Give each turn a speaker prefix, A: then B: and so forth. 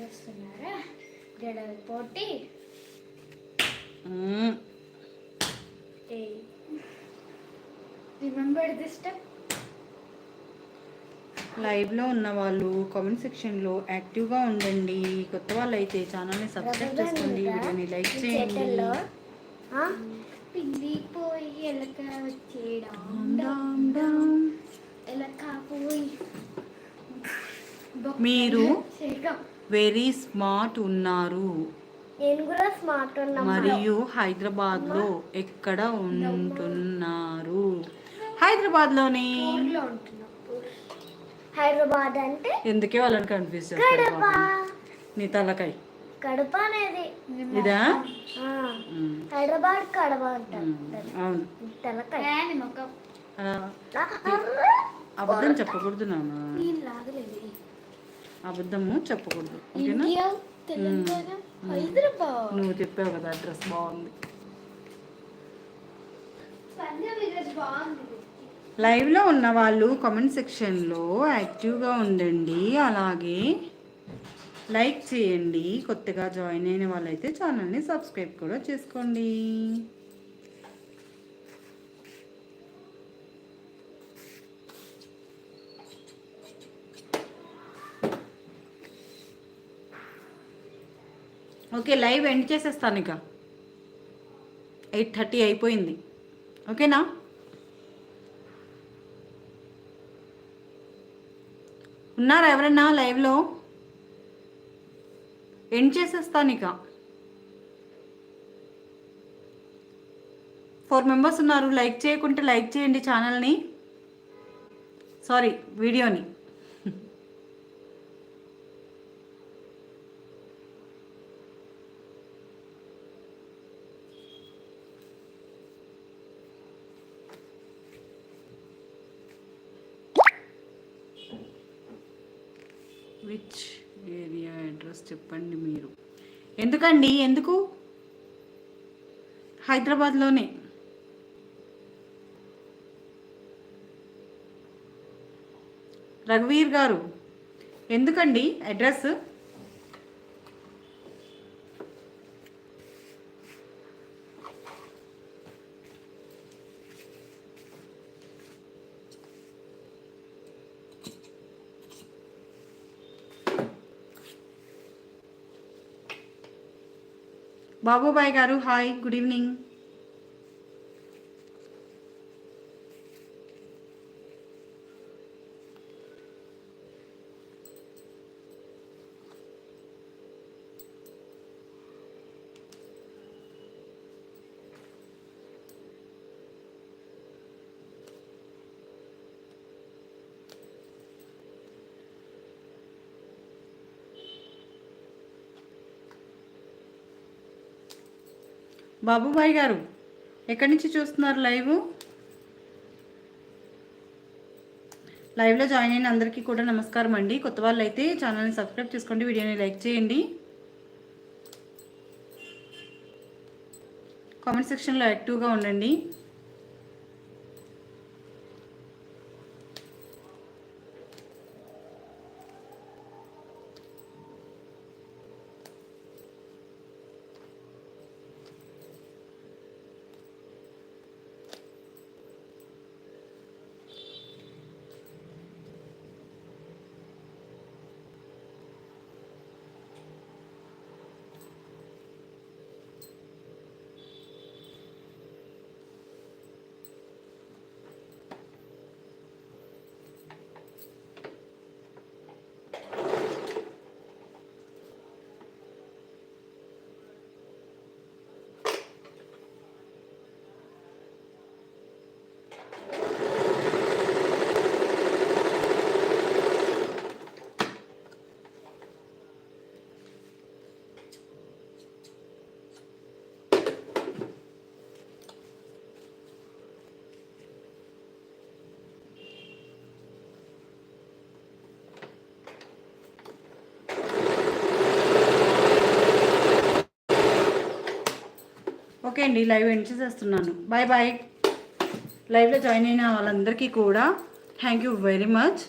A: చేస్తున్నారా? జడల పోటీ. Remember this step
B: లైవ్లో ఉన్న వాళ్ళు కామెంట్ సెక్షన్లో యాక్టివ్గా ఉండండి. కొత్త వాళ్ళు అయితే ఛానల్ని సబ్స్క్రైబ్ చేసుకోండి. వీడియోని లైక్ చేయండి.
A: చేతల్లో? పిండి పోయి ఎలక వచ్చేయడం. ఎలక పోయి
B: మీరు?
A: చేయడం.
B: వెరీ స్మార్ట్ ఉన్నారు.
A: నేను కూడా స్మార్ట్ ఉన్నా
B: మరియు హైదరాబాద్లో ఎక్కడ ఉంటున్నారు? హైదరాబాద్లోని?
A: ఊర్లో ఉంటున్నా హైదరాబాద్ అంటే?
B: ఎందుకే వాళ్ళని కన్ఫ్యూజ్. నీ తలకాయ.
A: కడప అనేది
B: ఇదా.
A: హైదరాబాద్ కడప.
B: అవును.
A: తెలకాయ.
B: ఆ, అబద్ధం చెప్పకూడదు నాన్న. అబద్ధము చెప్పకూడదు. ఓకేనా? నువ్వు చెప్పావు కదా అడ్రస్
A: బాగుంది.
B: లైవ్లో ఉన్న వాళ్ళు కామెంట్ సెక్షన్లో యాక్టివ్గా ఉండండి. అలాగే లైక్ చేయండి. కొత్తగా జాయిన్ అయిన వాళ్ళైతే ఛానల్ని సబ్స్క్రైబ్ కూడా చేసుకోండి. ఓకే లైవ్ ఎండ్ చేసేస్తాను ఇక. ఎయిట్ థర్టీ అయిపోయింది. ఓకేనా? ఉన్నారా ఎవరైనా లైవ్లో? ఎండ్ చేసేస్తాను ఇక. ఫోర్ మెంబర్స్ ఉన్నారు. లైక్ చేయకుంటే లైక్ చేయండి ఛానల్ని. సారీ వీడియోని. విచ్ ఏరియా అడ్రస్ చెప్పండి మీరు? ఎందుకండి? ఎందుకు? హైదరాబాద్లోనే. రఘువీర్ గారు ఎందుకండి? అడ్రస్ బాబుబాయ్ గారు హాయ్ గుడ్ ఈవినింగ్. బాబుబాయ్ గారు ఎక్కడి నుంచి చూస్తున్నారు లైవ్? లైవ్లో జాయిన్ అయిన అందరికీ కూడా నమస్కారం అండి. కొత్త వాళ్ళు అయితే ఛానల్ని సబ్స్క్రైబ్ చేసుకోండి వీడియోని లైక్ చేయండి. కామెంట్ సెక్షన్లో యాక్టివ్గా ఉండండి. ఓకే అండి లైవ్ ఎండ్ చేసేస్తున్నాను. బాయ్ బాయ్ లైవ్లో జాయిన్ అయిన వాళ్ళందరికీ కూడా థ్యాంక్ యూ వెరీ మచ్